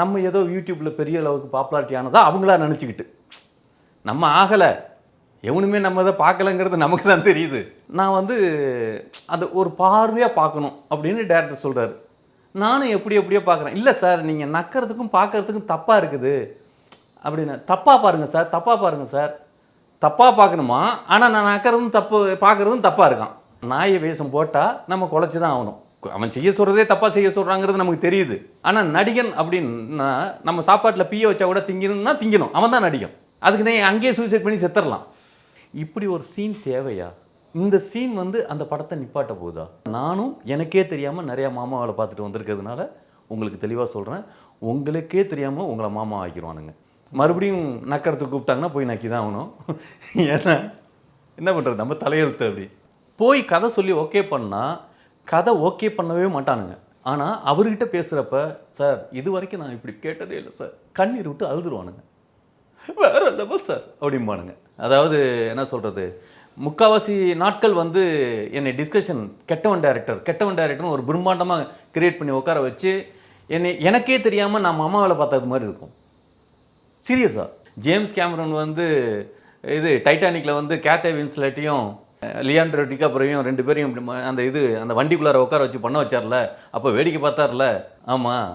நம்ம ஏதோ யூடியூப்பில் பெரிய அளவுக்கு பாப்புலாரிட்டி ஆனதா அவங்களா நினச்சிக்கிட்டு. நம்ம ஆகலை. எவனுமே நம்ம இதை பார்க்கலங்கிறது நமக்கு தான் தெரியுது. நான் வந்து அந்த ஒரு பார்வையாக பார்க்கணும் அப்படின்னு டேரக்டர் சொல்கிறாரு நானும் எப்படி எப்படியோ பார்க்குறேன். இல்லை சார் நீங்கள் நக்கிறதுக்கும் பார்க்கறதுக்கும் தப்பாக இருக்குது. அப்படின்னு தப்பாக பாருங்கள் சார் தப்பாக பாருங்கள் சார். தப்பாக பார்க்கணுமா? ஆனால் நான் நக்கிறதும் தப்பு பார்க்குறதும் தப்பாக இருக்கான். நாயை வேஷம் போட்டால் நம்ம குலைச்சி தான் ஆகணும். அவன் செய்ய சொல்கிறதே தப்பாக செய்ய சொல்கிறாங்கிறது நமக்கு தெரியுது. ஆனால் நடிகன் அப்படின்னா நம்ம சாப்பாட்டில் பீய வச்சா கூட திங்கணும்னா திங்கணும். அவன் தான் நடிகன். அதுக்கு நீ அங்கேயே சூசைட் பண்ணி செத்துடலாம் இப்படி ஒரு சீன் தேவையா? இந்த சீன் வந்து அந்த படத்தை நிப்பாட்ட போகுதா? நானும் எனக்கே தெரியாமல் நிறையா மாமாவை பார்த்துட்டு வந்திருக்கிறதுனால உங்களுக்கு தெளிவாக சொல்கிறேன் உங்களுக்கே தெரியாமல் உங்களை மாமா ஆக்கிடுவானுங்க. மறுபடியும் நக்கறதுக்கு கூப்பிட்டாங்கன்னா போய் நக்கி தான் ஆகணும். ஏன்னா என்ன பண்ணுறது நம்ம தலையெழுத்து அப்படி. போய் கதை சொல்லி ஓகே பண்ணால் கதை ஓகே பண்ணவே மாட்டானுங்க. ஆனால் அவர்கிட்ட பேசுகிறப்ப சார் இது வரைக்கும் நான் இப்படி கேட்டதே இல்லை சார். கண்ணீர் விட்டு அழுதுருவானுங்க. வேற லெவல் சார் அப்படிம்பானுங்க. அதாவது என்ன சொல்கிறது முக்காவாசி நாட்கள் வந்து என்னை டிஸ்கஷன் கெட்டவன் டைரக்டர் கெட்டவன் டைரக்டர்னு ஒரு பிரம்மாண்டமாக கிரியேட் பண்ணி உட்கார வச்சு என்னை எனக்கே தெரியாமல் நான் மாமா வேலை பார்த்தது மாதிரி இருக்கும். சீரியஸாக ஜேம்ஸ் கேமரன் வந்து இது டைட்டானிக்கில் வந்து கேத்தே வின்ஸ்லட்டையும் லியாண்ட்ரோ டிகாப்புறையும் ரெண்டு பேரையும் இப்படி அந்த இது அந்த வண்டிக்குள்ளார உட்கார வச்சு பண்ண வச்சார்ல அப்போ வேடிக்கை பார்த்தார்ல. ஆமாம்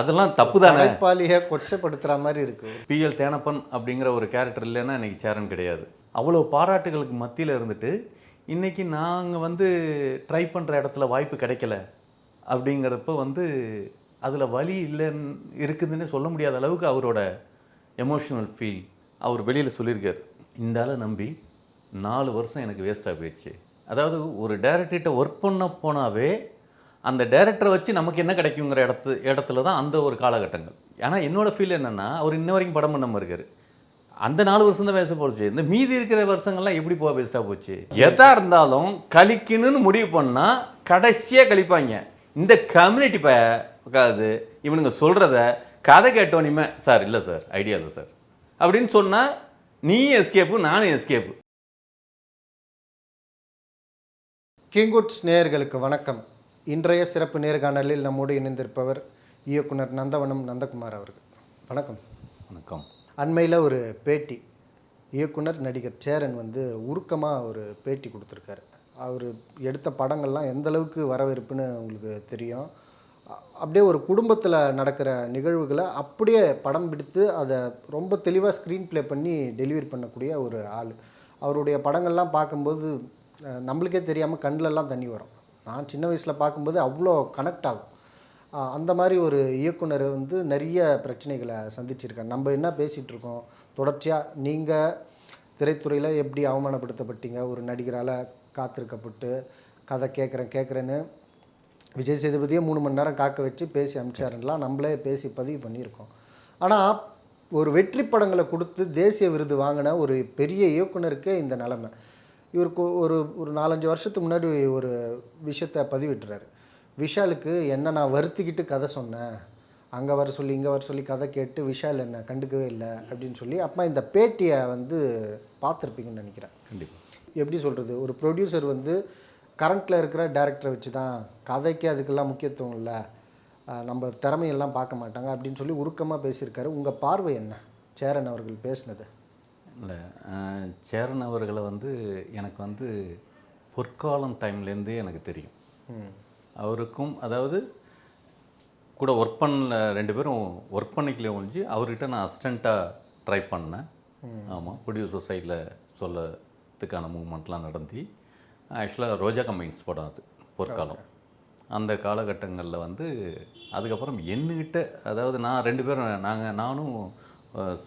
அதெல்லாம் தப்பு தானே. படைப்பாளியை கொச்சைப்படுத்துற மாதிரி இருக்கு. பிஎல் தேனப்பன் அப்படிங்கிற ஒரு கேரக்டர் இல்லைன்னா இன்னைக்கு சேரன் கிடையாது. அவ்வளோ பாராட்டுகளுக்கு மத்தியில் இருந்துட்டு இன்னைக்கு நாங்கள் வந்து ட்ரை பண்ணுற இடத்துல வாய்ப்பு கிடைக்கல. அப்படிங்கிறப்ப வந்து அதில் வழி இல்லைன்னு இருக்குதுன்னு சொல்ல முடியாத அளவுக்கு அவரோட எமோஷனல் ஃபீல் அவர் வெளியில் சொல்லியிருக்கார். இந்த ஆளை நம்பி நாலு வருஷம் எனக்கு வேஸ்ட்டாக போயிடுச்சு. அதாவது ஒரு டேரக்டர்கிட்ட ஒர்க் பண்ண போனாவே அந்த டேரக்டரை வச்சு நமக்கு என்ன கிடைக்குங்கிற இடத்து இடத்துல தான் அந்த ஒரு காலகட்டங்கள். ஆனால் என்னோடய ஃபீல் என்னென்னா அவர் இன்ன வரைக்கும் படம் பண்ணாமல் இருக்கார். அந்த நாலு வருஷம் தான் பேச போச்சு. இந்த மீதி இருக்கிற வருஷங்கள்லாம் எப்படி போக வேஸ்ட்டாக போச்சு? எதா இருந்தாலும் கழிக்கணும்னு முடிவு பண்ணால் கடைசியாக கழிப்பாங்க. இந்த கம்யூனிட்டி பார்க்காது இவனுங்க சொல்கிறத கதை கேட்டோனிமே சார் இல்லை சார் ஐடியா இல்லை சார். அப்படின்னு சொன்னால் நீ எஸ்கேப்பு நானும் எஸ்கேப்பு கிங்குட்ஸ் நேயர்களுக்கு வணக்கம். இன்றைய சிறப்பு நேர்காணலில் நம்மோடு இணைந்திருப்பவர் இயக்குனர் நந்தவனம் நந்தகுமார் அவர்கள். வணக்கம். வணக்கம். அண்மையில் ஒரு பேட்டி. இயக்குனர் நடிகர் சேரன் வந்து உருக்கமாக ஒரு பேட்டி கொடுத்துருக்காரு. அவர் எடுத்த படங்கள்லாம் எந்த அளவுக்கு வரவேற்புன்னு உங்களுக்கு தெரியும். அப்படியே ஒரு குடும்பத்தில் நடக்கிற நிகழ்வுகளை அப்படியே படம் பிடித்து அதை ரொம்ப தெளிவாக ஸ்க்ரீன் ப்ளே பண்ணி டெலிவரி பண்ணக்கூடிய ஒரு ஆள். அவருடைய படங்கள்லாம் பார்க்கும்போது நம்மளுக்கே தெரியாமல் கண்ணிலெல்லாம் தண்ணி வரும். நான் சின்ன வயசில் பார்க்கும்போது அவ்வளோ கனெக்ட் ஆகும். அந்த மாதிரி ஒரு இயக்குனர் வந்து நிறைய பிரச்சனைகளை சந்திச்சிருக்காரு. நம்ம என்ன பேசிகிட்டு இருக்கோம்? தொடர்ச்சியாக நீங்கள் திரைத்துறையில் எப்படி அவமானப்படுத்தப்பட்டீங்க? ஒரு நடிகரால் காத்திருக்கப்பட்டு கதை கேட்குறேன் கேட்குறேன்னு விஜய் சேதுபதியே மூணு மணி நேரம் காக்க வச்சு பேசி அமிச்சாருலாம் நம்மளே பேசி பதிவு பண்ணியிருக்கோம். ஆனால் ஒரு வெற்றி படங்களை கொடுத்து தேசிய விருது வாங்கின ஒரு பெரிய இயக்குனருக்கே இந்த நிலமை. இவருக்கு ஒரு ஒரு நாலஞ்சு வருஷத்துக்கு முன்னாடி ஒரு விஷயத்தை பதிவிட்டுறாரு. விஷாலுக்கு என்ன நான் வருத்திக்கிட்டு கதை சொன்னேன். அங்கே வர சொல்லி இங்கே வர சொல்லி கதை கேட்டு விஷால் என்ன கண்டுக்கவே இல்லை அப்படின்னு சொல்லி அப்போ இந்த பேட்டியை வந்து பார்த்துருப்பீங்கன்னு நினைக்கிறேன். கண்டிப்பாக எப்படி சொல்கிறது ஒரு ப்ரொடியூசர் வந்து கரண்ட்டில் இருக்கிற டேரக்டரை வச்சு தான் கதைக்கு அதுக்கெல்லாம் முக்கியத்துவம் இல்லை. நம்ம திறமையெல்லாம் பார்க்க மாட்டாங்க அப்படின்னு சொல்லி உருக்கமாக பேசியிருக்காரு. உங்கள் பார்வை என்ன? சேரன் அவர்கள் பேசினது. இல்லை. சேரன் அவர்களை வந்து எனக்கு வந்து பொற்காலம் டைம்லேருந்தே எனக்கு தெரியும். அவருக்கும் அதாவது கூட ஒர்க் பண்ணல ரெண்டு பேரும் ஒர்க் பண்ணிக்கல ஒழிஞ்சு அவர்கிட்ட நான் அசிஸ்டண்ட்டாக ட்ரை பண்ணேன். ஆமாம் ப்ரொடியூசர் சைடில் சொல்லத்துக்கான மூமெண்ட்லாம் நடந்து ஆக்சுவலாக ரோஜா கம்பைன்ஸ் படம் அது பொற்காலம். அந்த காலகட்டங்களில் வந்து அதுக்கப்புறம் என்கிட்ட அதாவது நான் ரெண்டு பேரும் நாங்கள் நானும்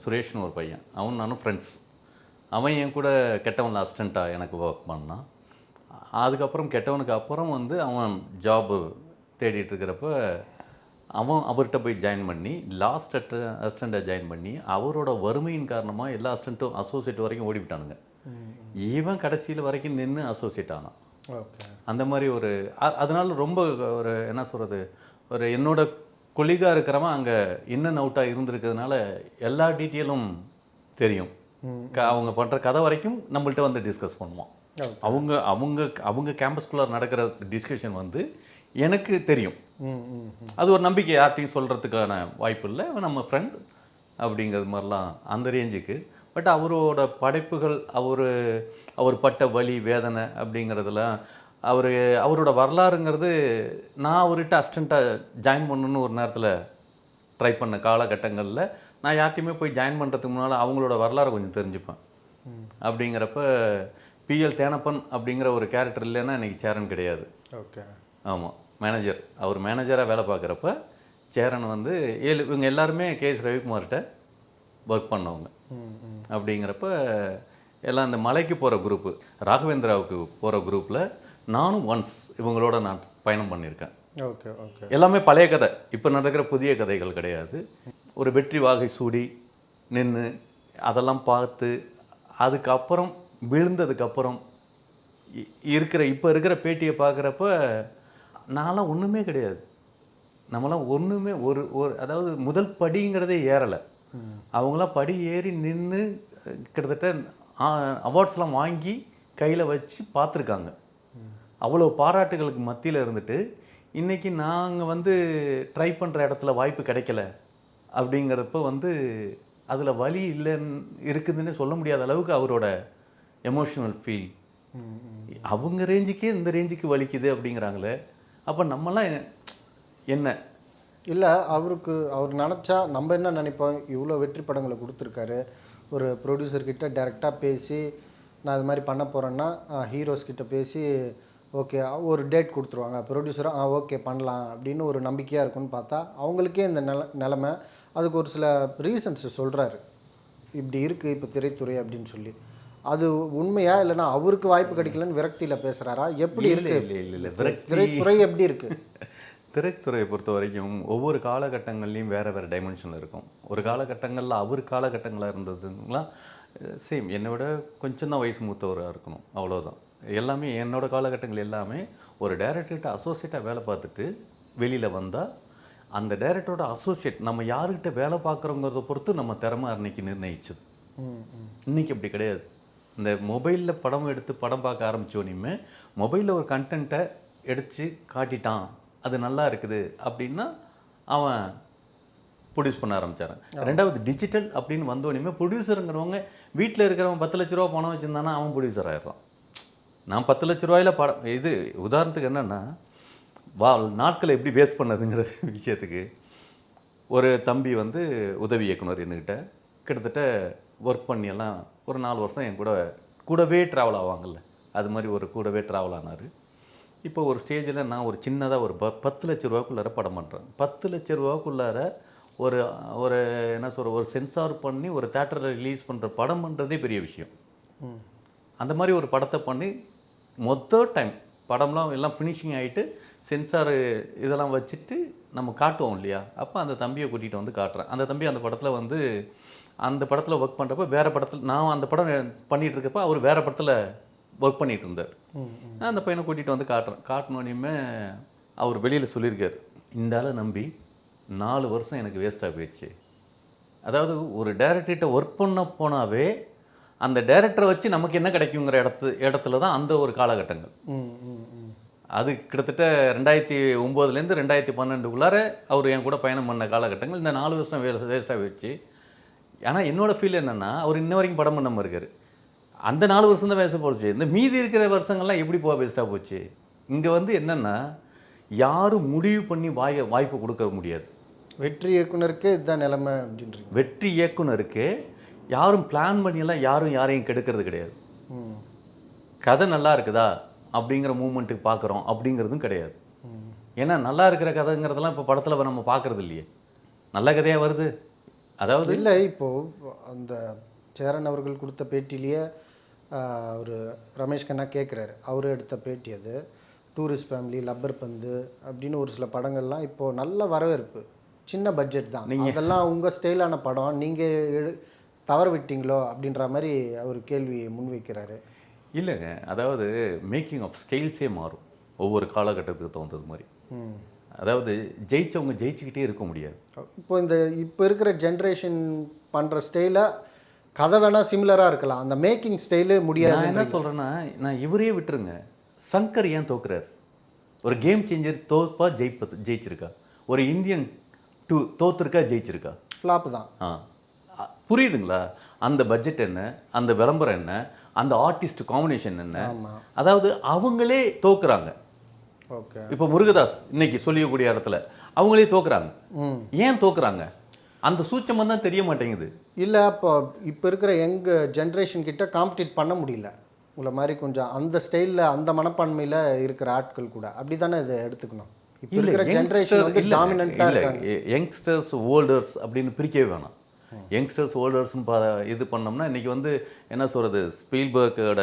சுரேஷ்னு ஒரு பையன் அவன் நானும் ஃப்ரெண்ட்ஸ் அவன் என் கூட கெட்டவனில் அசிஸ்டண்ட்டாக எனக்கு ஒர்க் பண்ணான். அதுக்கப்புறம் கெட்டவனுக்கு அப்புறம் வந்து அவன் ஜாபு தேடிட்டு இருக்கிறப்ப அவன் அவர்கிட்ட போய் ஜாயின் பண்ணி லாஸ்ட் அட்ட அசிஸ்டண்ட்டை ஜாயின் பண்ணி அவரோட வறுமையின் காரணமாக எல்லா அசிஸ்டண்ட்டும் அசோசியேட் வரைக்கும் ஓடிவிட்டானுங்க. இவன் கடைசியில் வரைக்கும் நின்று அசோசியேட் ஆனான். ஓகே. அந்த மாதிரி ஒரு அதனால ரொம்ப ஒரு என்ன சொல்கிறது ஒரு என்னோட கொலிகா இருக்கிறவன் அங்கே இன் அண்ட் அவுட்டாக இருந்திருக்கிறதுனால எல்லா டீட்டெயிலும் தெரியும். அவங்க பண்ணுற கதை வரைக்கும் நம்மள்ட்ட வந்து டிஸ்கஸ் Okay. அவங்க அவங்க அவங்க கேம்பஸ்குள்ளே நடக்கிற டிஸ்கஷன் வந்து எனக்கு தெரியும். அது ஒரு நம்பிக்கை யார்ட்டையும் சொல்கிறதுக்கான வாய்ப்பு இல்லை நம்ம ஃப்ரெண்ட் அப்படிங்கிறது மாதிரிலாம் அந்த ரேஞ்சுக்கு பட் அவரோட படைப்புகள் அவர் அவர் பட்ட வலி வேதனை அப்படிங்கிறதுலாம் அவர் அவரோட வரலாறுங்கிறது நான் அவர்கிட்ட அசிஸ்டண்ட்டாக ஜாயின் பண்ணணும்னு ஒரு நேரத்தில் ட்ரை பண்ண காலகட்டங்களில் நான் யார்ட்டையுமே போய் ஜாயின் பண்ணுறதுக்கு முன்னால் அவங்களோட வரலாறை கொஞ்சம் தெரிஞ்சுப்பேன். அப்படிங்கிறப்ப பிஎல் தேனப்பன் அப்படிங்கிற ஒரு கேரக்டர் இல்லைன்னா இன்னைக்கு சேரன் கிடையாது. ஓகே ஆமாம் மேனேஜர் அவர் மேனேஜராக வேலை பார்க்குறப்ப சேரன் வந்து ஏழு இவங்க எல்லாருமே கேஎஸ் ரவிக்குமார்கிட்ட ஒர்க் பண்ணவங்க. அப்படிங்கிறப்ப எல்லாம் இந்த மலைக்கு போகிற குரூப்பு ராகவேந்திராவுக்கு போகிற குரூப்பில் நானும் ஒன்ஸ் இவங்களோட நான் பயணம் பண்ணியிருக்கேன். ஓகே ஓகே எல்லாமே பழைய கதை. இப்போ நடக்கிற புதிய கதைகள் கிடையாது. ஒரு வெற்றி வாகை சூடி நின்று அதெல்லாம் பார்த்து அதுக்கப்புறம் விழுந்ததுக்கப்புறம் இ- இருக்கிற இப்போ இருக்கிற பேட்டியை பார்க்குறப்ப நான்லாம் ஒன்றுமே கிடையாது. நம்மலாம் ஒன்றுமே ஒரு ஒரு அதாவது முதல் படிங்கிறதே ஏறலை. அவங்களாம் படி ஏறி நின்று கிட்டத்தட்ட அவார்ட்ஸ்லாம் வாங்கி கையில் வச்சு பார்த்துருக்காங்க. அவ்வளோ பாராட்டுகளுக்கு மத்தியில் இருந்துட்டு இன்றைக்கி நாங்கள் வந்து ட்ரை பண்ணுற இடத்துல வாய்ப்பு கிடைக்கல. அப்படிங்கிறப்ப வந்து அதில் வலி இல்லைன்னு இருக்குதுன்னு சொல்ல முடியாத அளவுக்கு அவரோட எமோஷனல் ஃபீல் அவங்க ரேஞ்சுக்கே இந்த ரேஞ்சுக்கு வலிக்குது அப்படிங்கிறாங்களே. அப்போ நம்மலாம் என்ன? இல்லை அவருக்கு அவர் நினச்சா நம்ம என்ன நினைப்போம்? இவ்வளோ வெற்றி படங்களை கொடுத்துருக்காரு. ஒரு ப்ரொடியூசர்கிட்ட டேரெக்டாக பேசி நான் இது மாதிரி பண்ண போகிறேன்னா ஹீரோஸ் கிட்ட பேசி ஓகே ஒரு டேட் கொடுத்துருவாங்க. ப்ரொடியூசரும் ஆ ஓகே பண்ணலாம். அப்படின்னு ஒரு நம்பிக்கையாக இருக்கும்னு பார்த்தா அவங்களுக்கே இந்த நில நிலமை அதுக்கு ஒரு சில ரீசன்ஸ் சொல்கிறாரு இப்படி இருக்குது இப்போ திரைத்துறை அப்படின்னு சொல்லி. அது உண்மையா இல்லைன்னா அவருக்கு வாய்ப்பு கிடைக்கலன்னு விரக்தியில் பேசுகிறாரா எப்படி இருக்கு? இல்லை இல்லை இல்லை விரக்தி திரைத்துறை எப்படி இருக்குது திரைத்துறையை பொறுத்த வரைக்கும் ஒவ்வொரு காலகட்டங்கள்லையும் வேறு வேறு டைமென்ஷன் இருக்கும். ஒரு காலகட்டங்களில் அவர் காலகட்டங்களாக இருந்ததுங்களாம் சேம் என்னை விட கொஞ்சம் தான் வயசு மூத்தவராக இருக்கணும். அவ்வளோதான் எல்லாமே என்னோட காலகட்டங்கள் எல்லாமே ஒரு டைரக்டர்கிட்ட அசோசியேட்டாக வேலை பார்த்துட்டு வெளியில் வந்தால் அந்த டைரக்டரோட அசோசியேட் நம்ம யாருக்கிட்ட வேலை பார்க்குறோங்கிறத பொறுத்து நம்ம திறமை அன்னைக்கு நிர்ணயிச்சது. இன்னைக்கு அப்படி கிடையாது. இந்த மொபைலில் படம் எடுத்து படம் பார்க்க ஆரம்பித்தோனையுமே மொபைலில் ஒரு கண்டென்ட்டை எடுத்து காட்டிட்டான் அது நல்லா இருக்குது அப்படின்னா அவன் ப்ரொடியூஸ் பண்ண ஆரம்பிச்சாரன் ரெண்டாவது டிஜிட்டல் அப்படின்னு வந்தோடனே ப்ரொடியூசருங்கிறவங்க வீட்டில் இருக்கிறவன் பத்து லட்ச ரூபா பணம் வச்சுருந்தானா அவன் ப்ரொடியூசர் ஆயிடுறான். நான் பத்து லட்ச ரூபாயில படம் இது உதாரணத்துக்கு என்னென்னா வா நாட்களை எப்படி வேஸ்ட் பண்ணதுங்கிற விஷயத்துக்கு ஒரு தம்பி வந்து உதவி இயக்குனர் என்கிட்ட கிட்டத்தட்ட ஒர்க் பண்ணி எல்லாம் ஒரு நாலு வருஷம் என் கூட கூடவே ட்ராவல் ஆவாங்கல்ல. அது மாதிரி ஒரு கூடவே ட்ராவல் ஆனார். இப்போ ஒரு ஸ்டேஜில் நான் ஒரு சின்னதாக ஒரு ப பத்து லட்ச ரூபாக்குள்ளார படம் பண்ணுறேன் பத்து லட்ச ரூபாக்குள்ளார ஒரு ஒரு என்ன சொல்ற ஒரு சென்சார் பண்ணி ஒரு தேட்டரில் ரிலீஸ் பண்ணுற படம் பண்ணுறதே பெரிய விஷயம். அந்த மாதிரி ஒரு படத்தை பண்ணி மொத்த டைம் படம்லாம் எல்லாம் ஃபினிஷிங் ஆகிட்டு சென்சார் இதெல்லாம் வச்சுட்டு நம்ம காட்டுவோம் இல்லையா? அப்போ அந்த தம்பியை கூட்டிகிட்டு வந்து காட்டுறேன். அந்த தம்பி அந்த படத்தில் வந்து அந்த படத்தில் ஒர்க் பண்ணுறப்ப வேறு படத்தில் நான் அந்த படம் பண்ணிகிட்டு இருக்கப்ப அவர் வேறு படத்தில் ஒர்க் பண்ணிகிட்டு இருந்தார். நான் அந்த பையனை கூட்டிகிட்டு வந்து காட்டுறேன். காட்டினோடனே அவர் வெளியில் சொல்லியிருக்காரு. இந்த ஆளை நம்பி நாலு வருஷம் எனக்கு வேஸ்ட்டாக போயிடுச்சு. அதாவது ஒரு டேரக்டர்கிட்ட ஒர்க் பண்ண போனாவே அந்த டைரக்டரை வச்சு நமக்கு என்ன கிடைக்குங்கிற இடத்து இடத்துல தான் அந்த ஒரு காலகட்டங்கள். அது கிட்டத்தட்ட ரெண்டாயிரத்தி ஒம்போதுலேருந்து ரெண்டாயிரத்தி பன்னெண்டுக்குள்ளார அவர் என் கூட பயணம் பண்ண காலகட்டங்கள். இந்த நாலு வருஷம் வே வேஸ்ட்டாக போயிடுச்சு. ஆனால் என்னோட ஃபீல் என்னென்னா அவர் இன்ன வரைக்கும் படம் பண்ணாமல் இருக்கார். அந்த நாலு வருஷம் தான் வேஸ்ட்டாக போச்சு. இந்த மீதி இருக்கிற வருஷங்கள்லாம் எப்படி போக வேஸ்ட்டாக போச்சு? இங்கே வந்து என்னென்னா யாரும் முடிவு பண்ணி வாய வாய்ப்பு கொடுக்க முடியாது. வெற்றி இயக்குனருக்கே இதுதான் நிலைமை அப்படின்றீங்க. வெற்றி இயக்குனருக்கு யாரும் பிளான் பண்ணியெல்லாம் யாரும் யாரையும் கெடுக்கிறது கிடையாது. கதை நல்லா இருக்குதா? அப்படிங்கிற மூமெண்ட்டுக்கு பார்க்குறோம் அப்படிங்கிறதும் கிடையாது. ஏன்னா நல்லா இருக்கிற கதைங்கிறதெல்லாம் இப்போ படத்தில் நம்ம பார்க்கறது இல்லையே. நல்ல கதையாக வருது. அதாவது இல்லை இப்போது அந்த சேரன் அவர்கள் கொடுத்த பேட்டிலேயே ஒரு ரமேஷ் கண்ணா கேட்குறாரு அவர் எடுத்த பேட்டி அது. டூரிஸ்ட் ஃபேமிலி லப்பர் பந்து அப்படின்னு ஒரு சில படங்கள்லாம் இப்போது நல்ல வரவேற்பு. சின்ன பட்ஜெட் தான். அதெல்லாம் உங்கள் ஸ்டைலான படம். நீங்கள் தவற விட்டீங்களோ அப்படின்ற மாதிரி அவர் கேள்வி முன்வைக்கிறாரு. இல்லைங்க. அதாவது மேக்கிங் ஆஃப் ஸ்டைல்ஸே மாறும். ஒவ்வொரு காலகட்டத்துக்கு தகுந்தது மாதிரி. அதாவது ஜெயிச்சவங்க ஜெயிச்சுக்கிட்டே இருக்க முடியாது. இப்போ இந்த இப்போ இருக்கிற ஜென்ரேஷன் பண்ணுற ஸ்டைலை கதை வேணால் சிமிலராக இருக்கலாம். அந்த மேக்கிங் ஸ்டைலு முடியாது நான் என்ன சொல்கிறேன்னா நான் இவரே விட்டுருங்க. சங்கர் ஏன் தோக்குறாரு? ஒரு கேம் சேஞ்சர் தோப்பா ஜெயிப்பது ஜெயிச்சிருக்கா? ஒரு இந்தியன் டூ தோத்துருக்கா ஜெயிச்சிருக்கா? ஃப்ளாப் தான். ஆ. புரியுதுங்களா? அந்த பட்ஜெட் என்ன? அந்த விளம்பரம் என்ன? அந்த ஆர்டிஸ்ட் காம்பினேஷன் என்ன? அதாவது அவங்களே தோக்குறாங்க. இப்போ முருகதாஸ் இன்னைக்கு சொல்லிக்கக்கூடிய இடத்துல அவங்களே தோக்குறாங்க. ஏன் தோக்குறாங்க? அந்த சூட்சமம் தான் தெரிய மாட்டேங்குது. இல்லை அப்போ இப்போ இருக்கிற யங் ஜென்ரேஷன் கிட்ட காம்படிட் பண்ண முடியல. உங்களை மாதிரி கொஞ்சம் அந்த ஸ்டைலில் அந்த மனப்பான்மையில் இருக்கிற ஆட்கள் கூட. அப்படி தானே இதை எடுத்துக்கணும். இப்போ இருக்கிற ஜென்ரேஷன் வந்து டாமினண்ட்டாக யங்ஸ்டர்ஸ் ஓல்டர்ஸ் அப்படின்னு பிரிக்கவே வேணாம். யங்ஸ்டர்ஸ் ஓல்டர்ஸ்னு பா இது பண்ணோம்னா இன்னைக்கு வந்து என்ன சொல்றது ஸ்பீல்பர்க்கோட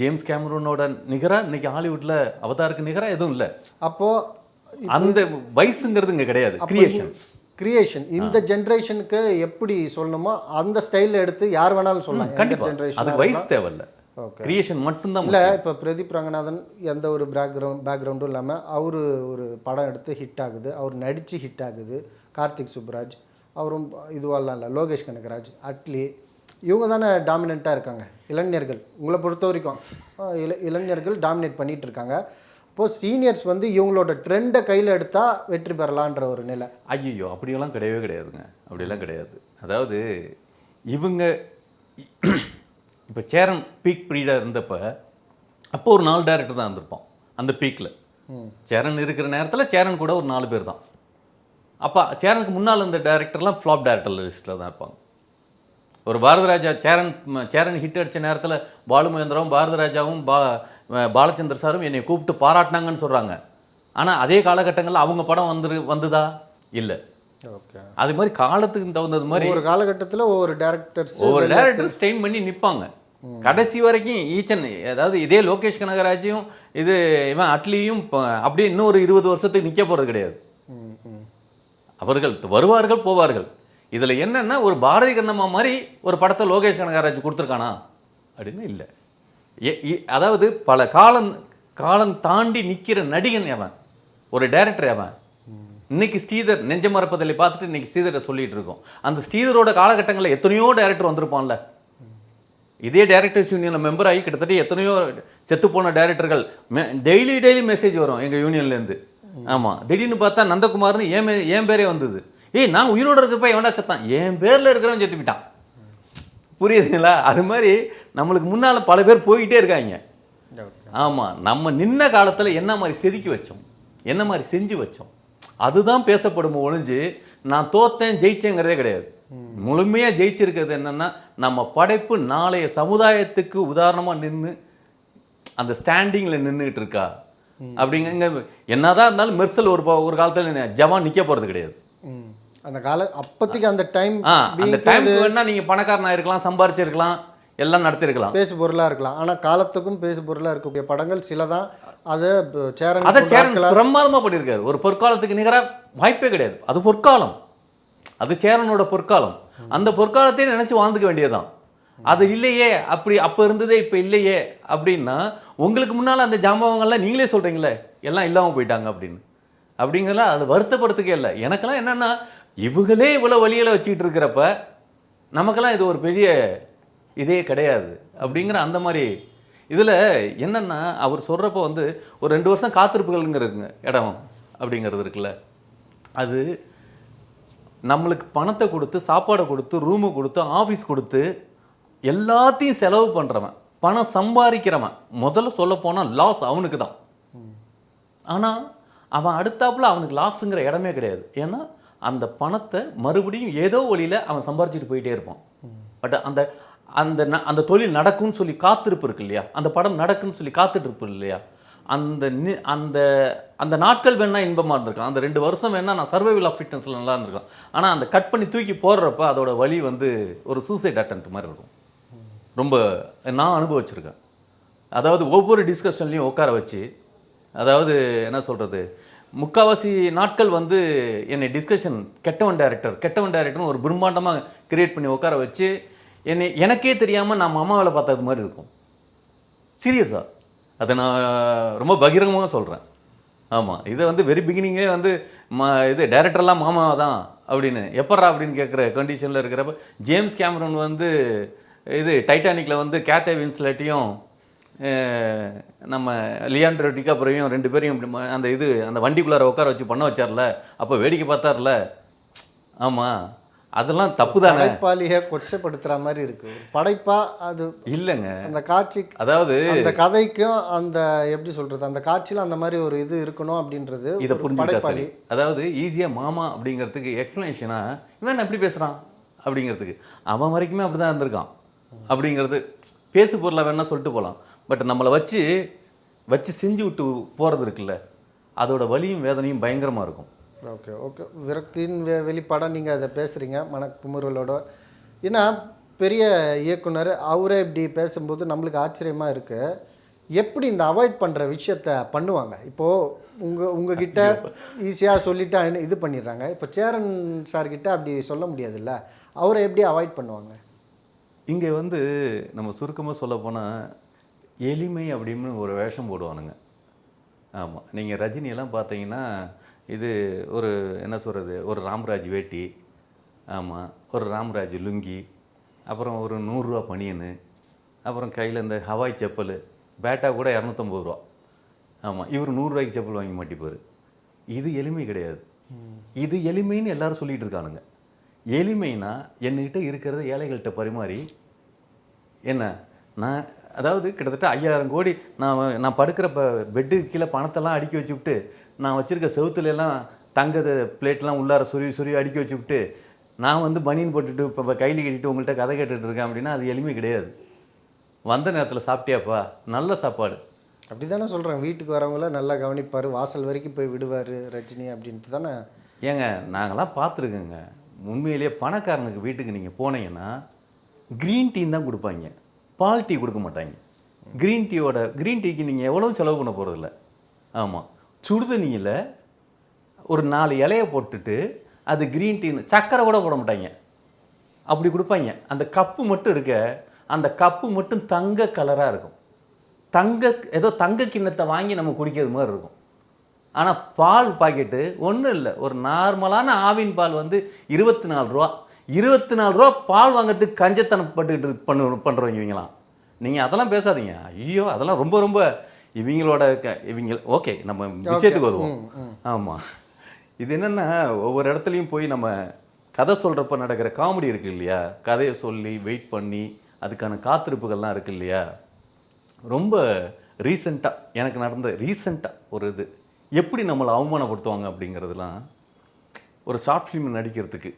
ஜேம்ஸ் கேமரூனோட நிகரா இன்னைக்கு ஹாலிவுட்ல அவதாருக்கு நிகரா எதுவும் இல்லை. அப்போது அந்த வயசுங்கிறது இங்க கிடையாது. கிரியேஷன்ஸ் கிரியேஷன் இந்த ஜென்ரேஷனுக்கு எப்படி சொல்லணுமோ அந்த ஸ்டைலில் எடுத்து யார் வேணாலும் சொல்லலாம். கண்டிப்பா. ஜென்ரேஷன் அதுக்கு வயசு தேவையில்ல. கிரியேஷன் மட்டும்தான் இல்லை இப்போ பிரதீப் ரங்கநாதன் எந்த ஒரு பேக்ரவுண்ட் பேக்ரவுண்டும் இல்லாமல் அவர் ஒரு படம் எடுத்து ஹிட் ஆகுது. அவர் நடித்து ஹிட் ஆகுது. கார்த்திக் சுப்ராஜ். அவரும் இதுவாலாம் இல்லை. லோகேஷ் கனகராஜ் அட்லி இவங்க தானே டாமினண்ட்டாக இருக்காங்க. இளைஞர்கள் உங்களை பொறுத்த வரைக்கும். இள இளைஞர்கள் டாமினேட் பண்ணிட்டு இருக்காங்க. இப்போது சீனியர்ஸ் வந்து இவங்களோட ட்ரெண்டை கையில் எடுத்தால் வெற்றி பெறலான்ற ஒரு நிலை. ஐயோ அப்படியெல்லாம் கிடையவே கிடையாதுங்க. அப்படியெல்லாம் கிடையாது. அதாவது இவங்க இப்போ சேரன் பீக் ப்ரீடாக இருந்தப்ப அப்போ ஒரு நாலு டேரக்டர் தான் இருந்திருப்போம் அந்த பீக்கில் சேரன் இருக்கிற நேரத்தில் சேரன் கூட ஒரு நாலு பேர் தான். அப்போ சேரனுக்கு முன்னால் இந்த டேரக்டர்லாம் ஃப்ளாப் டேரக்டர் லிஸ்ட்டில் தான் இருப்பாங்க. ஒரு பாரதராஜா சேரன் சேரன் ஹிட் அடித்த நேரத்தில் பாலு மகேந்திராவும் பாரதராஜாவும் பா பாலச்சந்தர் சாரும் என்னை கூப்பிட்டு பாராட்டினாங்கன்னு சொல்கிறாங்க ஆனால் அதே காலகட்டங்களில் அவங்க படம் வந்துரு வந்துதா? இல்லை. ஓகே. அது மாதிரி காலத்துக்கு தகுந்தது மாதிரி ஒவ்வொரு காலகட்டத்தில் ஒவ்வொரு டேரக்டர்ஸ் ஒவ்வொரு டேரக்டர் ஸ்டெயின் பண்ணி நிற்பாங்க கடைசி வரைக்கும் ஈச்சன் அதாவது இதே லோகேஷ் கனகராஜையும் இது இவன் அட்லியும் அப்படியே இன்னொரு இருபது வருஷத்துக்கு நிற்க போகிறது கிடையாது. அவர்கள் வருவார்கள் போவார்கள். இதில் என்னென்னா ஒரு பாரதி கண்ணம்மா மாதிரி ஒரு படத்தை லோகேஷ் கனகராஜ் கொடுத்துருக்கானா? அப்படின்னு இல்லை. எ- இ- அதாவது பல காலம் காலம் தாண்டி நிற்கிற நடிகன் எவன்? ஒரு டைரக்டர் எவன்? இன்னைக்கு ஸ்ரீதர் நெஞ்ச மறப்பதில் பார்த்துட்டு இன்னைக்கு ஸ்ரீதரை சொல்லிட்டு இருக்கோம். அந்த ஸ்ரீதரோட காலகட்டங்களில் எத்தனையோ டைரக்டர் வந்திருப்பான்ல. இதே டைரக்டர்ஸ் யூனியனில் மெம்பர் ஆகி கிட்டத்தட்ட எத்தனையோ செத்து போன டைரக்டர்கள் டெய்லி டெய்லி மெசேஜ் வரும் எங்கள் யூனியன்லேருந்து ஆமாம் திடீர்னு பார்த்தா நந்தகுமார்னு என் மே- என் பேரே வந்தது. ஏய் நான் உயிரோட இருக்கிறப்ப எவன்டா செத்தான்? என் பேரில் இருக்கிறவன் செத்து போயிட்டான். புரியுதுங்களா? அது மாதிரி நம்மளுக்கு முன்னால் பல பேர் போய்கிட்டே இருக்காங்க. ஆமாம் நம்ம நின்ன காலத்தில் என்ன மாதிரி செதுக்கி வச்சோம்? என்ன மாதிரி செஞ்சு வச்சோம்? அதுதான் பேசப்படும் ஒழிஞ்சு நான் தோத்தேன் ஜெயிச்சேங்கிறதே கிடையாது. முழுமையாக ஜெயிச்சிருக்கிறது என்னன்னா நம்ம படைப்பு நாளைய சமுதாயத்துக்கு உதாரணமாக நின்று அந்த ஸ்டாண்டிங்கில் நின்றுக்கிட்டு இருக்கா? அப்படிங்க என்னதான் இருந்தாலும் மெர்சல் ஒரு ஒரு காலத்தில் ஜவான் நிற்க போகிறது கிடையாது. அந்த கால அப்போதைக்கு அந்த டைம் அந்த டைமுக்கு வேணா நீங்கள் பணக்காரனா இருக்கலாம் சம்பாரிச்சிருக்கலாம் எல்லாம் நடத்திருக்கலாம். பேசு பொருளாக இருக்கலாம். ஆனால் காலத்துக்கும் பேசு பொருளாக இருக்கக்கூடிய படங்கள் சில தான் அதை சேரன் அதை சேரன் பிரமாதமா பண்ணியிருக்காரு. ஒரு பொற்காலத்துக்கு நிகராக வாய்ப்பே கிடையாது. அது பொற்காலம். அது சேரனோட பொற்காலம். அந்த பொற்காலத்தையே நினைச்சு வாழ்ந்துக்க வேண்டியதுதான். அது இல்லையே அப்படி அப்போ இருந்ததே இப்போ இல்லையே அப்படின்னா உங்களுக்கு முன்னால் அந்த ஜாம்பவங்கள்லாம் நீங்களே சொல்கிறீங்களே எல்லாம் இல்லாமல் போயிட்டாங்க அப்படின்னு. அப்படிங்கிறதுலாம் அது வருத்தப்படுறதுக்கே இல்லை. எனக்கெல்லாம் என்னென்னா இவங்களே இவ்வளோ வழியில் வச்சுக்கிட்டு இருக்கிறப்ப நமக்கெல்லாம் இது ஒரு பெரிய இதே கிடையாது அப்படிங்கிற அந்த மாதிரி. இதில் என்னென்னா அவர் சொல்கிறப்ப வந்து ஒரு ரெண்டு வருஷம் காத்திருப்புகள்ங்கிறதுங்க இடம் அப்படிங்கிறது இருக்குல்ல. அது நம்மளுக்கு பணத்தை கொடுத்து சாப்பாடை கொடுத்து ரூமு கொடுத்து ஆஃபீஸ் கொடுத்து எல்லாத்தையும் செலவு பண்ணுறவன் பணம் சம்பாதிக்கிறவன். முதல்ல சொல்ல போனால் லாஸ் அவனுக்கு தான். ஆனால் அவன் அடுத்தாப்புல அவனுக்கு லாஸுங்கிற இடமே கிடையாது. ஏன்னா அந்த பணத்தை மறுபடியும் ஏதோ வழியில் அவன் சம்பாரிச்சிட்டு போயிட்டே இருப்பான். பட் அந்த அந்த ந- அந்த தொழில் நடக்கும்னு சொல்லி காத்திருப்பு இருக்கு இல்லையா? அந்த படம் நடக்கும்னு சொல்லி காத்துட்டு இருப்பு இல்லையா? அந்த நி- அந்த அந்த நாட்கள் வேணால் இன்பமாக இருந்திருக்கும் அந்த ரெண்டு வருஷம் வேணால் நான் சர்வைவல் ஆஃப் ஃபிட்னஸில் நல்லா இருந்திருக்கும் ஆனால் அந்த கட் பண்ணி தூக்கி போடுறப்ப அதோட வழி வந்து ஒரு சூசைட் அட்டன்ட் மாதிரி இருக்கும். ரொம்ப நான் அனுபவிச்சிருக்கேன். அதாவது ஒவ்வொரு டிஸ்கஷன்லையும் உட்கார வச்சு அதாவது என்ன சொல்கிறது முக்காவாசி நாட்கள் வந்து என்னை டிஸ்கஷன் கெட்டவன் டைரக்டர் கெட்டவன் டைரக்டர்னு ஒரு பிரம்மாண்டமாக கிரியேட் பண்ணி உட்கார வச்சு என்னை எனக்கே தெரியாமல் நான் அம்மா வேலை பார்த்தது மாதிரி இருக்கும். சீரியஸாக அதை நான் ரொம்ப பகிரங்கமாக சொல்கிறேன் ஆமாம் இதை வந்து வெரி பிகினிங்கே வந்து மா இது டைரக்டர்லாம் மாமா தான் அப்படின்னு எப்பட்றா அப்படின்னு கேட்குற கண்டிஷனில் இருக்கிறப்ப ஜேம்ஸ் கேமரன் வந்து இது டைட்டானிக்கில் வந்து கேத்தே வின்ஸ்லெட்டையும் நம்ம லியாண்ட்ரோ டிகாப்புறையும் ரெண்டு பேரையும் அந்த இது அந்த வண்டிக்குள்ளார உட்கார வச்சு பண்ண வச்சார்ல அப்போ வேடிக்கை பார்த்தார்ல. ஆமாம் அதெல்லாம் தப்பு தானே. படைப்பாளியை கொச்சப்படுத்துற மாதிரி இருக்கு. படைப்பா அது இல்லைங்க. அந்த காட்சி அதாவது அந்த கதைக்கும் அந்த எப்படி சொல்றது அந்த காட்சியில அந்த மாதிரி ஒரு இது இருக்கணும் அப்படின்றது இதை படைப்பாளி. அதாவது ஈஸியாக மாமா அப்படிங்கிறதுக்கு எக்ஸ்ப்ளனேஷனா இவன் எப்படி பேசுகிறான் அப்படிங்கிறதுக்கு. அவன் வரைக்குமே அப்படி தான் இருந்திருக்கான். அப்படிங்கிறது பேசு பொருளை வேணா சொல்லிட்டு போகலாம் பட் நம்மளை வச்சு வச்சு செஞ்சு விட்டு போகிறது இருக்குல்ல அதோட வலியும் வேதனையும் பயங்கரமாக இருக்கும். Okay okay. விரக்தியின் வெ வெளிப்பாடாக நீங்கள் அதை பேசுகிறீங்க மனக்குமுறலோட. ஏன்னா பெரிய இயக்குனர் அவரே இப்படி பேசும்போது நம்மளுக்கு ஆச்சரியமாக இருக்குது எப்படி இந்த அவாய்ட் பண்ணுற விஷயத்த பண்ணுவாங்க? இப்போது உங்கள் உங்ககிட்ட ஈஸியாக சொல்லிட்டு இது பண்ணிடுறாங்க. இப்போ சேரன் சார்கிட்ட அப்படி சொல்ல முடியாதுல்ல. அவரை எப்படி அவாய்ட் பண்ணுவாங்க? இங்கே வந்து நம்ம சுருக்கமாக சொல்ல போனால் எளிமை அப்படின்னு ஒரு வேஷம் போடுவானுங்க. ஆமாம் நீங்கள் ரஜினியெல்லாம் பார்த்தீங்கன்னா இது ஒரு என்ன சொல்கிறது ஒரு ராம்ராஜ் வேட்டி ஆமாம் ஒரு ராம்ராஜ் லுங்கி அப்புறம் ஒரு நூறுரூவா பனியனு அப்புறம் கையில் இந்த ஹவாய் செப்பல் பேட்டா கூட இரநூத்தம்பது ரூபா. ஆமாம் இவர் நூறுரூவாய்க்கு செப்பல் வாங்கி மாட்டிப்பார். இது எளிமை கிடையாது. இது எளிமைன்னு எல்லாரும் சொல்லிட்டு இருக்கானுங்க. எளிமைனா என்கிட்ட இருக்கிறத ஏழைகள்கிட்ட பரிமாறி என்ன? நான் அதாவது கிட்டத்தட்ட ஐயாயிரம் கோடி நான் நான் படுக்கிற ப பெட்டுக்கு கீழே பணத்தெல்லாம் அடுக்கி வச்சுவிட்டு நான் வச்சுருக்க செவுத்துல எல்லாம் தங்கத பிளேட்லாம் உள்ளார சொருவி சொருவி அடுக்கி வச்சுவிட்டு நான் வந்து பனியன் போட்டுட்டு இப்போ கையில் கட்டிட்டு உங்கள்கிட்ட கதை கேட்டுட்டு இருக்கேன் அப்படின்னா அது எளிமை கிடையாது. வந்த நேரத்தில் சாப்பிட்டியாப்பா? நல்ல சாப்பாடு. அப்படி தானே சொல்கிறேன் வீட்டுக்கு வரவங்கள நல்லா கவனிப்பார். வாசல் வரைக்கும் போய் விடுவார் ரஜினி அப்படின்ட்டு தானே? ஏங்க நாங்களாம் பார்த்துருக்கோங்க. உண்மையிலேயே பணக்காரனுக்கு வீட்டுக்கு நீங்கள் போனீங்கன்னா க்ரீன் டீ தான் கொடுப்பாங்க. பால் டீ கொடுக்க மாட்டாங்க. க்ரீன் டீயோட க்ரீன் டீக்கு நீங்கள் எவ்வளோ செலவு பண்ண போகிறதில்ல ஆமாம் சுடுதண்ணியில் ஒரு நாலு இலையை போட்டுட்டு அது க்ரீன் டீன்னு சக்கரை கூட போட மாட்டாங்க. அப்படி கொடுப்பாங்க. அந்த கப்பு மட்டும் இருக்க அந்த கப்பு மட்டும் தங்க கலராக இருக்கும். தங்க ஏதோ தங்க கிண்ணத்தை வாங்கி நம்ம குடிக்கிறது மாதிரி இருக்கும். ஆனால் பால் பாக்கெட்டு ஒன்றும் இல்லை. ஒரு நார்மலான ஆவின் பால் வந்து இருபத்தி நாலு ரூபா. இருபத்தி நாலு ரூபா பால் வாங்குறதுக்கு கஞ்சத்தனம் பட்டுக்கிட்டு பண்ணு பண்ணுறவங்க இவங்களாம் நீங்கள் அதெல்லாம் பேசாதீங்க. ஐயோ அதெல்லாம் ரொம்ப ரொம்ப இவங்களோட க இவங்க ஓகே நம்ம விஷயத்துக்கு வருவோம். ஆமாம் இது என்னென்னா ஒவ்வொரு இடத்துலையும் போய் நம்ம கதை சொல்கிறப்ப நடக்கிற காமெடி இருக்கு இல்லையா? கதையை சொல்லி வெயிட் பண்ணி அதுக்கான காத்திருப்புகள்லாம் இருக்கு இல்லையா? ரொம்ப ரீசெண்டாக எனக்கு நடந்த ரீசெண்டாக ஒரு இது. எப்படி நம்மளை அவமானப்படுத்துவாங்க அப்படிங்கிறதுலாம் ஒரு ஷார்ட் ஃபிலிம் நடிக்கிறதுக்கு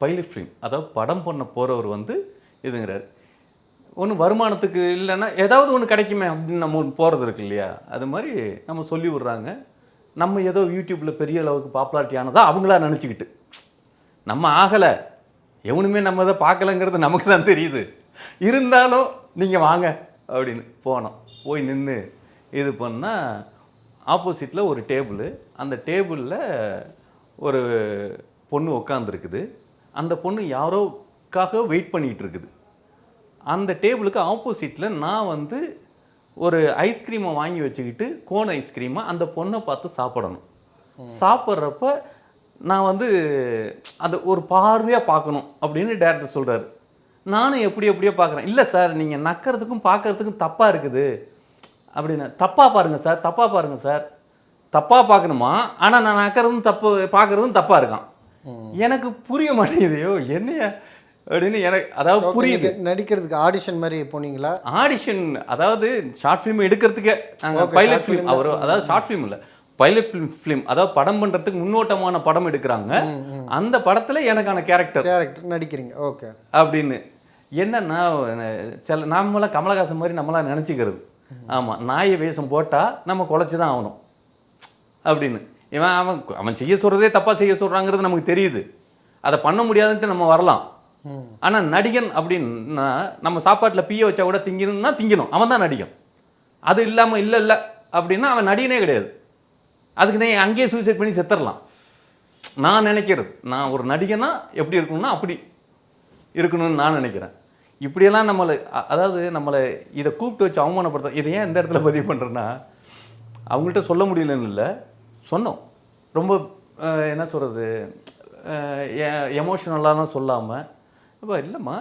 பைலட் ஃபிலிம் அதாவது படம் பண்ண போகிறவர் வந்து இதுங்கிறார். ஒன்று வருமானத்துக்கு இல்லைன்னா ஏதாவது ஒன்று கிடைக்குமே அப்படின்னு நம்ம ஒன்று போகிறது இருக்கு இல்லையா? அது மாதிரி நம்ம சொல்லி விட்றாங்க. நம்ம ஏதோ யூடியூப்பில் பெரிய அளவுக்கு பாப்புலாரிட்டி ஆனதா அவங்களா நினச்சிக்கிட்டு. நம்ம ஆகலை. எவனுமே நம்ம இதை பார்க்கலங்கிறது நமக்கு தான் தெரியுது. இருந்தாலும் நீங்கள் வாங்க அப்படின்னு போனோம். போய் நின்று இது பண்ணால் ஆப்போசிட்டில் ஒரு டேபிள். அந்த டேபிளில் ஒரு பொண்ணு உட்காந்துருக்குது அந்த பொண்ணு யாரோக்காக வெயிட் பண்ணிகிட்டு இருக்குது அந்த டேபிளுக்கு ஆப்போசிட்டில் நான் வந்து ஒரு ஐஸ்கிரீமை வாங்கி வச்சுக்கிட்டு கோன் ஐஸ்கிரீமை அந்த பொண்ணை பார்த்து சாப்பிடணும். சாப்பிட்றப்ப நான் வந்து அதை ஒரு பார்வையாக பார்க்கணும் அப்படின்னு டேரக்டர் சொல்கிறாரு நானும் எப்படி எப்படியோ பார்க்குறேன். இல்லை சார் நீங்கள் நக்கிறதுக்கும் பார்க்கறதுக்கும் தப்பாக இருக்குது. அப்படின்னு. தப்பாக பாருங்கள் சார் தப்பாக பாருங்கள் சார். தப்பாக பார்க்கணுமா? ஆனால் நான் நக்கிறதும் தப்பு பார்க்குறதும் தப்பாக இருக்கான். எனக்கு புரிய மாட்டேங்குதையோ என்னைய? அப்படின்னு எனக்கு அதாவது புரியுது. நடிக்கிறதுக்கு ஆடிஷன் மாதிரி போனீங்களா? ஆடிஷன் அதாவது ஷார்ட் ஃபிலிம் எடுக்கிறதுக்கே Okay, பைலட் ஃபிலிம் அவர் அதாவது ஷார்ட் ஃபிலிம் இல்லை பைலட் ஃபிலிம் அதாவது படம் பண்ணுறதுக்கு முன்னோட்டமான படம் எடுக்கிறாங்க. அந்த படத்தில் எனக்கான கேரக்டர் கேரக்டர் நடிக்கிறீங்க ஓகே. அப்படின்னு. என்னன்னா சில நாமெல்லாம் கமலஹாசன் மாதிரி நம்மளாம் நினச்சிக்கிறது. ஆமாம் நாயை வேஷம் போட்டால் நம்ம குலைச்சி தான் ஆகணும். அப்படின்னு. இவன் அவன் அவன் செய்ய சொல்கிறதே தப்பாக செய்ய சொல்கிறாங்கிறது நமக்கு தெரியுது. அதை பண்ண முடியாதுன்ட்டு நம்ம வரலாம். ஆனால் நடிகன் அப்படின்னா நம்ம சாப்பாட்டில் பீய வச்சா கூட திங்கணும்னா திங்கணும். அவன் தான் நடிகன். அது இல்லாமல் இல்லை இல்லை அப்படின்னா அவன் நடிகனே கிடையாது. அதுக்கு நீ அங்கேயே சூசைட் பண்ணி செத்துடலாம் நான் நினைக்கிறது நான் ஒரு நடிகனா எப்படி இருக்கணும்னா அப்படி இருக்கணும்னு நான் நினைக்கிறேன். இப்படியெல்லாம் நம்மளை அதாவது நம்மளை இதை கூப்பிட்டு வச்சு அவமானப்படுத்த இதை ஏன் எந்த இடத்துல பதிவு பண்ணுறேன்னா அவங்கள்ட்ட சொல்ல முடியலன்னு இல்லை சொன்னோம். ரொம்ப என்ன சொல்கிறது எமோஷனலாலாம் சொல்லாமல் இப்போ இல்லைம்மா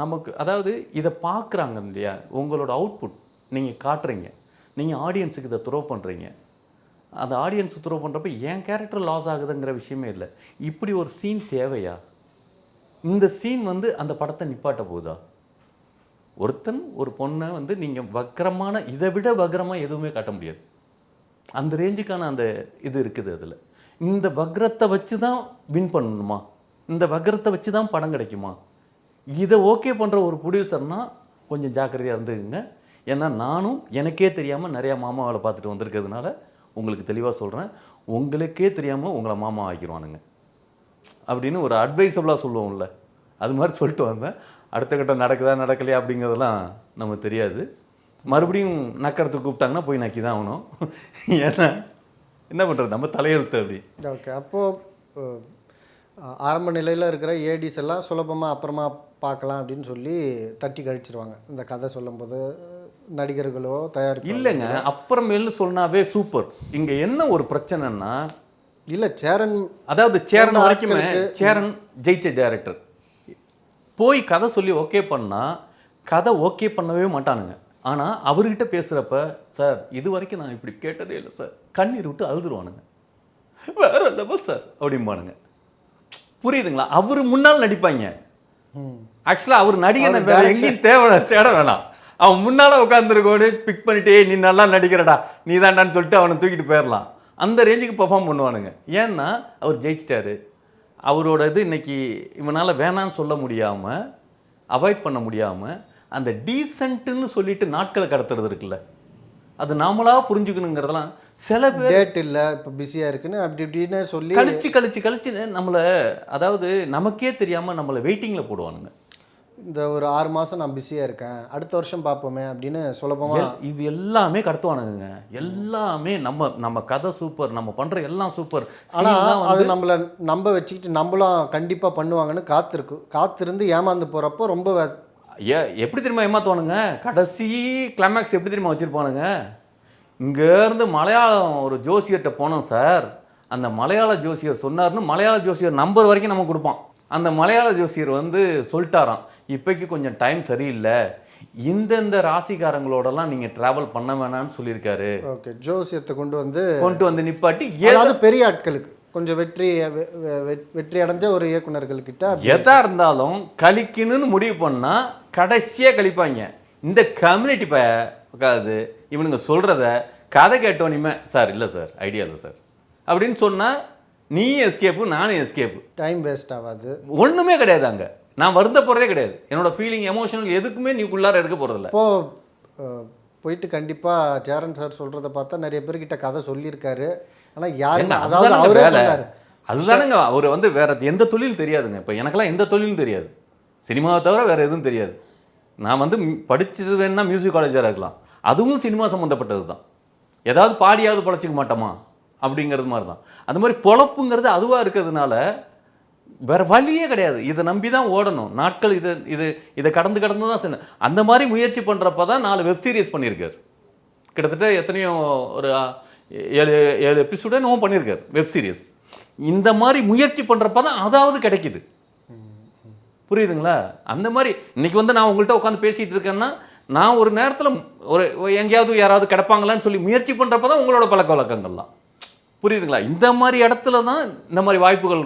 நமக்கு அதாவது இதை பார்க்குறாங்க இல்லையா உங்களோட அவுட்புட் நீங்கள் காட்டுறீங்க நீங்கள் ஆடியன்ஸுக்கு இதை த்ரோ பண்ணுறீங்க அந்த ஆடியன்ஸ் த்ரோ பண்ணுறப்ப என் கேரக்டர் லாஸ் ஆகுதுங்கிற விஷயமே இல்லை. இப்படி ஒரு சீன் தேவையா? இந்த சீன் வந்து அந்த படத்தை நிப்பாட்ட போகுதா? ஒருத்தன் ஒரு பொண்ணை வந்து நீங்கள் வக்கரமான இதை விட வக்கரமாக எதுவுமே காட்ட முடியாது. அந்த ரேஞ்சுக்கான அந்த இது இருக்குது அதில். இந்த வக்ரத்தை வச்சு தான் வின் பண்ணணுமா? இந்த வக்ரத்தை வச்சு தான் படம் கிடைக்குமா? இதை ஓகே பண்ணுற ஒரு ப்ரொடியூசர்னால் கொஞ்சம் ஜாக்கிரதையாக இருந்துக்குங்க. ஏன்னா நானும் எனக்கே தெரியாமல் நிறையா மாமா வேலை பார்த்துட்டு வந்திருக்கிறதுனால உங்களுக்கு தெளிவாக சொல்கிறேன் உங்களுக்கே தெரியாமல் உங்களை மாமா ஆக்கிடுவானுங்க. அப்படின்னு ஒரு அட்வைசபிளாக சொல்லுவோம்ல. அது மாதிரி சொல்லிட்டு வந்தேன். அடுத்த கட்டம் நடக்குதா நடக்கலையா அப்படிங்கிறதெல்லாம் நமக்கு தெரியாது. மறுபடியும் நக்கறதுக்கு கூப்பிட்டாங்கன்னா போய் நக்கி தான் ஆகணும். ஏன்னா என்ன பண்ணுறது நம்ம தலையெழுத்து அப்படி. ஓகே அப்போது ஆரம்ப நிலையில் இருக்கிற ஏடிஸ் எல்லாம் சுலபமாக அப்புறமா பார்க்கலாம் அப்படின்னு சொல்லி தட்டி கழிச்சிருவாங்க. இந்த கதை சொல்லும்போது நடிகர்களோ தயாரிப்பு இல்லைங்க அப்புறமேலு சொன்னாவே சூப்பர். இங்கே என்ன ஒரு பிரச்சனைன்னா இல்லை சேரன் அதாவது சேரன் வரைக்குமே சேரன் ஜெயிச்ச டேரக்டர் போய் கதை சொல்லி ஓகே பண்ணா கதை ஓகே பண்ணவே மாட்டானுங்க. ஆனால் அவர்கிட்ட பேசுகிறப்ப சார் இது வரைக்கும் நான் இப்படி கேட்டதே இல்லை சார். கண்ணீர் விட்டு அழுதுருவானுங்க. வேற லெவல் சார் அப்படிம்பானுங்க. புரியுதுங்களா? அவர் முன்னால் நடிப்பாங்க. ஆக்சுவலாக அவர் நடிகனை வேற எங்கேயும் தேவை தேட வேணாம். அவன் முன்னால் உட்காந்துருக்கோன்னு பிக் பண்ணிட்டு "ஏய், நீ நல்லா நடிக்கிறடா. நீ தான்டான்னு சொல்லிட்டு அவனை தூக்கிட்டு போயிடலாம். அந்த ரேஞ்சுக்கு பெர்ஃபார்ம் பண்ணுவானுங்க. ஏன்னா அவர் ஜெயிச்சிட்டாரு. அவரோட இது இன்னைக்கு இவனால் வேணான்னு சொல்ல முடியாமல் அவாய்ட் பண்ண முடியாமல் அந்த டீசென்ட்டுன்னு சொல்லிட்டு நாட்களை கடத்துறது இருக்குல்ல. அது நாமளா புரிஞ்சுக்கணுங்கிறதெல்லாம் சில டேட் இல்லை இப்போ பிஸியாக இருக்குன்னு அப்படி இப்படின்னு சொல்லி கழிச்சு கழிச்சு கழிச்சு நம்மளை அதாவது நமக்கே தெரியாமல் நம்மளை வெயிட்டிங்கில் போடுவானுங்க. இந்த ஒரு ஆறு மாதம் நான் பிஸியாக இருக்கேன். அடுத்த வருஷம் பார்ப்போமே அப்படின்னு சுலபமாக இது எல்லாமே கடத்துவானுங்க எல்லாமே நம்ம நம்ம கதை சூப்பர் நம்ம பண்ற எல்லாம் சூப்பர் ஆனால் அது நம்மளை நம்ப வச்சுக்கிட்டு நம்மளும் கண்டிப்பாக பண்ணுவாங்கன்னு காத்திருக்கு. காத்திருந்து ஏமாந்து போகிறப்போ ரொம்ப ஏ எப்படி தெரியுமா ஏமாத்துவானுங்க? கடைசி கிளைமேக்ஸ் எப்படி தெரியுமா வச்சிருப்பானுங்க? இங்க இருந்து மலையாளம் ஒரு ஜோசியர்கிட்ட போனோம் சார் அந்த மலையாள ஜோசியர் சொன்னார்னு மலையாள ஜோசியர் நம்பர் வரைக்கும் நமக்கு கொடுப்பான். அந்த மலையாள ஜோசியர் வந்து சொல்லிட்டாராம் இப்போக்கி கொஞ்சம் டைம் சரியில்லை. இந்தந்த ராசிக்காரங்களோடலாம் நீங்க டிராவல் பண்ண வேணாம்னு சொல்லியிருக்காரு. ஓகே ஜோசியத்தை கொண்டு வந்து கொண்டு வந்து நிப்பாட்டி ஏதோ அதாவது பெரிய ஆட்களுக்கு கொஞ்சம் வெற்றி வெற்றி அடைஞ்ச ஒரு இயக்குனர்கள் கிட்ட அப்படி எதா இருந்தாலும் கழிக்கணும்னு முடிவு பண்ணா கடைசியா கழிப்பாங்க. இந்த கம்யூனிட்டி ப உட்காது இவனுங்க சொல்றத கதை கேட்டோனிமே சார் இல்லை சார் ஐடியா இல்லை சார். அப்படின்னு சொன்னா நீ எஸ்கேப்பு நானும் எஸ்கேப்பு டைம் வேஸ்ட் ஆகாது. ஒண்ணுமே கிடையாது அங்க. நான் வருந்த போறதே கிடையாது. என்னோட ஃபீலிங் எமோஷனல் எதுக்குமே நீ உள்ளார இருக்க போறதில்ல. இப்போ அஹ், போயிட்டு கண்டிப்பாக சேரன் சார் சொல்கிறத பார்த்தா நிறைய பேர்கிட்ட கதை சொல்லியிருக்காரு. ஆனால் யாருமே ஏங்க, அதாவது அவரே. சொன்னார். அதுதானங்க அவர் வந்து வேற எந்த தொழில் தெரியாதுங்க. இப்போ எனக்கெல்லாம் எந்த தொழிலும் தெரியாது. சினிமாவை தவிர வேற எதுவும் தெரியாது. நான் வந்து படிச்சது வேணா மியூசிக் காலேஜாக இருக்கலாம். அதுவும் சினிமா சம்மந்தப்பட்டது தான் ஏதாவது பாடியாவது பழச்சிக்க மாட்டோமா? அப்படிங்கிறது மாதிரி தான் அந்த மாதிரி பொழப்புங்கிறது அதுவாக இருக்கிறதுனால வேறு வழியே கிடையாது. இதை நம்பி தான் ஓடணும். நாட்கள் இது இது இதை கடந்து கடந்து தான் செய்யணும் அந்த மாதிரி முயற்சி பண்ணுறப்ப தான் நாலு வெப் சீரிஸ் பண்ணியிருக்காரு. கிட்டத்தட்ட எத்தனையோ ஒரு ஏழு ஏழு எபிசோட நோ பண்ணியிருக்காரு வெப் சீரிஸ் இந்த மாதிரி முயற்சி பண்ணுறப்ப தான் அதாவது கிடைக்குது. புரியுதுங்களா? அந்த மாதிரி இன்னைக்கு வந்து நான் உங்கள்கிட்ட உட்காந்து பேசிகிட்டு இருக்கேன்னா நான் ஒரு நேரத்தில் ஒரு எங்கேயாவது யாராவது கிடப்பாங்களான்னு சொல்லி முயற்சி பண்ணுறப்ப தான் உங்களோட பழக்க வழக்கங்கள்லாம். புரியுதுங்களா? இந்த மாதிரி இடத்துல தான் இந்த மாதிரி வாய்ப்புகள்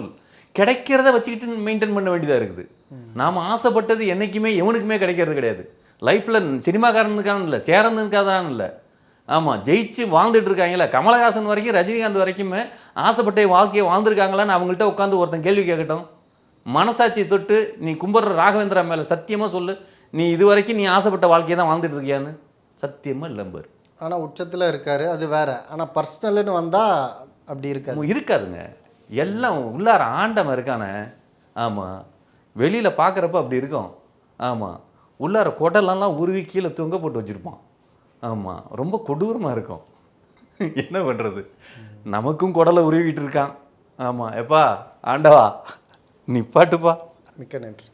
கிடைக்கிறத வச்சுக்கிட்டு மெயின்டைன் பண்ண வேண்டியதாக இருக்குது. நாம் ஆசைப்பட்டது என்றைக்குமே எவனுக்குமே கிடைக்கிறது கிடையாது. லைஃப்பில் சினிமாக்காரனுக்கான இல்லை சேரனுக்காதான் இல்லை. ஆமாம் ஜெயிச்சு வாழ்ந்துட்டு இருக்காங்களே கமலஹாசன் வரைக்கும் ரஜினிகாந்த் வரைக்குமே ஆசைப்பட்ட வாழ்க்கையை வாழ்ந்துருக்காங்களான்னு அவங்கள்ட்ட உட்காந்து ஒருத்தன் கேள்வி கேட்கட்டும். மனசாட்சி தொட்டு நீ கும்பிட்ற ராகவேந்திரா மேலே சத்தியமாக சொல்லு. நீ இது வரைக்கும் நீ ஆசைப்பட்ட வாழ்க்கையை தான் வாழ்ந்துட்டு இருக்கியான்னு? சத்தியமாக இல்லம்பர் ஆனால் உச்சத்தில் இருக்காரு அது வேற. ஆனால் பர்சனல்னு வந்தால் அப்படி இருக்காது. இருக்காதுங்க. எல்லாம் உள்ளார ஆண்டவன் இருக்கானே. ஆமாம் வெளியில் பார்க்குறப்ப அப்படி இருக்கும். ஆமாம் உள்ளார குடலெல்லாம் உருவி கீழே தொங்க போட்டு வச்சுருப்பான். ஆமாம் ரொம்ப கொடூரமாக இருக்கும். என்ன பண்ணுறது நமக்கும் குடலை உருவிக்கிட்டு இருக்கான். ஆமாம் எப்பா ஆண்டவா நிப்பாட்டுப்பா மிக்க நன்றி.